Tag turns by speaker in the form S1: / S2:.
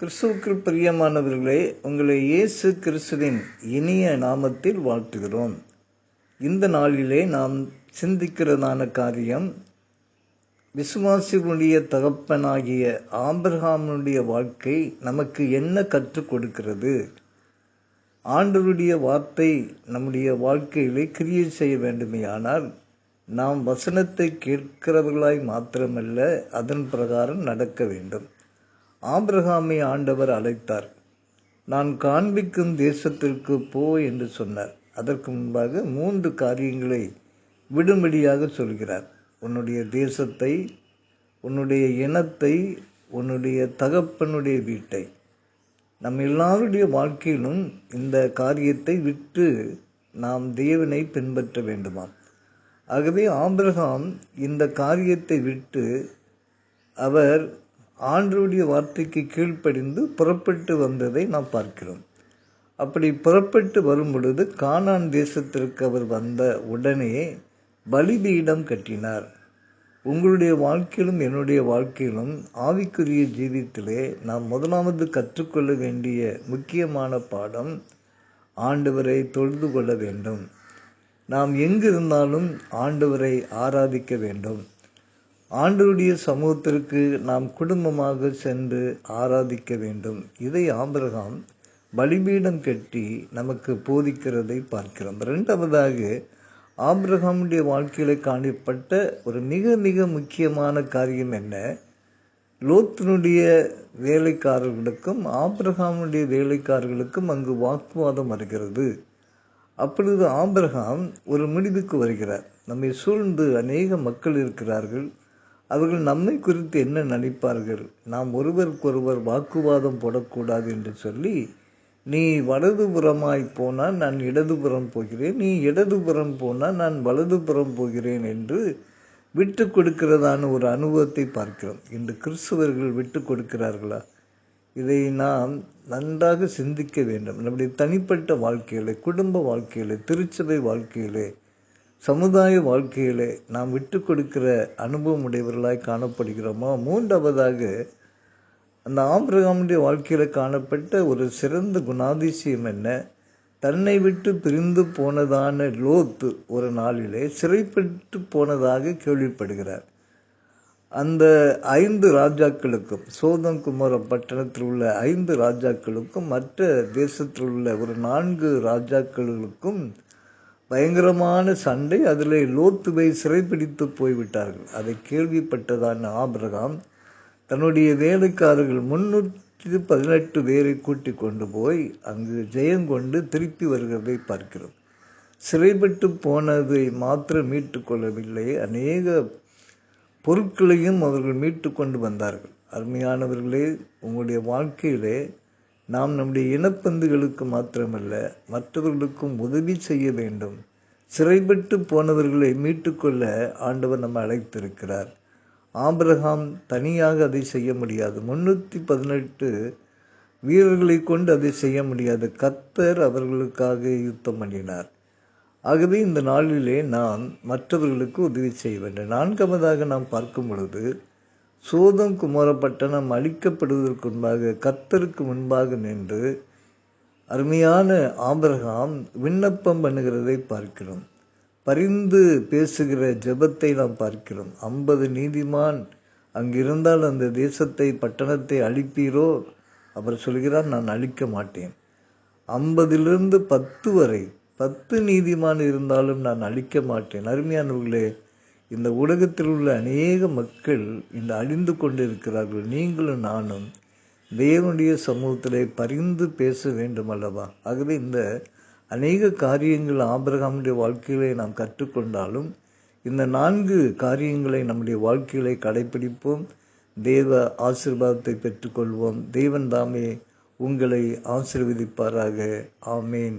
S1: கிறிஸ்துவுக்கு பிரியமானவர்களே உங்களை இயேசு கிறிஸ்துவின் இனிய நாமத்தில் வாழ்த்துகிறோம். இந்த நாளிலே நாம் சிந்திக்கிறதான காரியம் விசுவாசிகளுடைய தகப்பனாகிய ஆபிரகாமுடைய வாழ்க்கை நமக்கு என்ன கற்றுக் கொடுக்கிறது? ஆண்டவருடைய வார்த்தை நம்முடைய வாழ்க்கையிலே கிரியை செய்ய வேண்டுமேயானால் நாம் வசனத்தை கேட்கிறவர்களாய் மாத்திரமல்ல அதன் பிரகாரம் நடக்க வேண்டும். ஆபிரகாமை ஆண்டவர் அழைத்தார். நான் காண்பிக்கும் தேசத்திற்கு போ என்று சொன்னார். அதற்கு முன்பாக மூன்று காரியங்களை விடும்படியாக சொல்கிறார். உன்னுடைய தேசத்தை உன்னுடைய இனத்தை உன்னுடைய தகப்பனுடைய வீட்டை. நம் எல்லாருடைய வாழ்க்கையிலும் இந்த காரியத்தை விட்டு நாம் தேவனை பின்பற்ற வேண்டுமாம். ஆகவே ஆபிரகாம் இந்த காரியத்தை விட்டு அவர் ஆண்டருடைய வார்த்தைக்கு கீழ்ப்படிந்து புறப்பட்டு வந்ததை நாம் பார்க்கிறோம். அப்படி புறப்பட்டு வரும் பொழுது கானான் தேசத்திற்கு அவர் வந்த உடனே பலிபீடம் கட்டினார். உங்களுடைய வாழ்க்கையிலும் என்னுடைய வாழ்க்கையிலும் ஆவிக்குரிய ஜீவித்திலே நாம் முதலாவது கற்றுக்கொள்ள வேண்டிய முக்கியமான பாடம் ஆண்டவரை தொழுது கொள்ள வேண்டும். நாம் எங்கு இருந்தாலும் ஆண்டவரை ஆராதிக்க வேண்டும். ஆண்டருடைய சமூகத்திற்கு நாம் குடும்பமாக சென்று ஆராதிக்க வேண்டும். இதை ஆபிரகாம் பலிபீடம் கட்டி நமக்கு போதிக்கிறதை பார்க்கிறோம். ரெண்டாவதாக ஆபிரகாமுடைய வாழ்க்கையில் காணப்பட்ட ஒரு மிக மிக முக்கியமான காரியம் என்ன? லோத்தினுடைய வேலைக்காரர்களுக்கும் ஆபிரகாமுடைய வேலைக்காரர்களுக்கும் அங்கு வாக்குவாதம் வருகிறது. அப்பொழுது ஆபிரகாம் ஒரு முடிவுக்கு வருகிறார். நம்மை சூழ்ந்து அநேக மக்கள் இருக்கிறார்கள். அவர்கள் நம்மை குறித்து என்ன நினைப்பார்கள்? நாம் ஒருவருக்கொருவர் வாக்குவாதம் போடக்கூடாது என்று சொல்லி நீ வலதுபுறமாய் போனால் நான் இடதுபுறம் போகிறேன். நீ இடதுபுறம் போனால் நான் வலதுபுறம் போகிறேன் என்று விட்டு கொடுக்கிறதான ஒரு அனுபவத்தை பார்க்கிறோம். இன்று கிறிஸ்துவர்கள் விட்டு கொடுக்கிறார்களா? இதை நாம் நன்றாக சிந்திக்க வேண்டும். நம்முடைய தனிப்பட்ட வாழ்க்கையிலே குடும்ப வாழ்க்கையிலே திருச்சபை வாழ்க்கையிலே சமுதாய வாழ்க்கையில் நாம் விட்டு கொடுக்கிற அனுபவம் உடையவர்களாய் காணப்படுகிறோமா? மூன்றாவதாக அந்த ஆபிரகாமுடைய வாழ்க்கையில் காணப்பட்ட ஒரு சிறந்த குணாதிசயம் என்ன? தன்னை விட்டு பிரிந்து போனதான லோத்து ஒரு நாளிலே சிறைப்பட்டு போனதாக கேள்விப்படுகிறார். அந்த ஐந்து ராஜாக்களுக்கும் சோதம் குமார பட்டணத்தில் உள்ள ஐந்து ராஜாக்களுக்கும் மற்ற தேசத்தில் உள்ள ஒரு நான்கு ராஜாக்களுக்கும் பயங்கரமான சண்டை அதில் லோத்துவை சிறைப்பிடித்து போய்விட்டார்கள். அதை கேள்விப்பட்டதான ஆபிரகாம் தன்னுடைய வேலைக்காரர்கள் முன்னூற்றி பதினெட்டு பேரை கூட்டி கொண்டு போய் அங்கு ஜெயங்கொண்டு திருப்பி வருகிறதை பார்க்கிறோம். சிறைப்பட்டு போனதை மாத்திரம் மீட்டு கொள்ளவில்லை. அநேக பொருட்களையும் அவர்கள் மீட்டு கொண்டு வந்தார்கள். அருமையானவர்களே உங்களுடைய வாழ்க்கையிலே நாம் நம்முடைய இனப்பந்துகளுக்கு மாத்திரமல்ல மற்றவர்களுக்கும் உதவி செய்ய வேண்டும். சிறைப்பட்டு போனவர்களை மீட்டுக்கொள்ள ஆண்டவர் நம்ம அழைத்திருக்கிறார். ஆபிரகாம் தனியாக அதை செய்ய முடியாது. முன்னூற்றி பதினெட்டு வீரர்களை கொண்டு அதை செய்ய முடியாது. கத்தர் அவர்களுக்காக யுத்தம் பண்ணினார். ஆகவே இந்த நாளிலே நாம் மற்றவர்களுக்கு உதவி செய்ய வேண்டும். நான்காவதாக நாம் பார்க்கும் பொழுது சோதம் குமாரப்பட்டணம் அழிக்கப்படுவதற்கு முன்பாக கத்தருக்கு முன்பாக நின்று அருமையான ஆபரகாம் விண்ணப்பம் பண்ணுகிறதை பார்க்கிறோம். பரிந்து பேசுகிற ஜெபத்தை நாம் பார்க்கிறோம். ஐம்பது நீதிமான் அங்கிருந்தால் அந்த தேசத்தை பட்டணத்தை அழிப்பீரோ? அவர் சொல்கிறார் நான் அழிக்க மாட்டேன். ஐம்பதிலிருந்து பத்து வரை பத்து நீதிமான் இருந்தாலும் நான் அழிக்க மாட்டேன். அருமையானவர்களே இந்த உலகத்தில் உள்ள அநேக மக்கள் இந்த அழிந்து கொண்டிருக்கிறார்கள். நீங்களும் நானும் தேவனுடைய சமூகத்திலே பரிந்து பேச வேண்டும் அல்லவா? ஆகவே இந்த அநேக காரியங்கள் ஆபிரகாமுடைய வாழ்க்கையிலே நாம் கற்றுக்கொண்டாலும் இந்த நான்கு காரியங்களை நம்முடைய வாழ்க்கையிலே கடைபிடிப்போம். தேவ ஆசிர்வாதத்தை பெற்றுக்கொள்வோம். தேவன் தாமே உங்களை ஆசிர்வதிப்பாராக. ஆமேன்.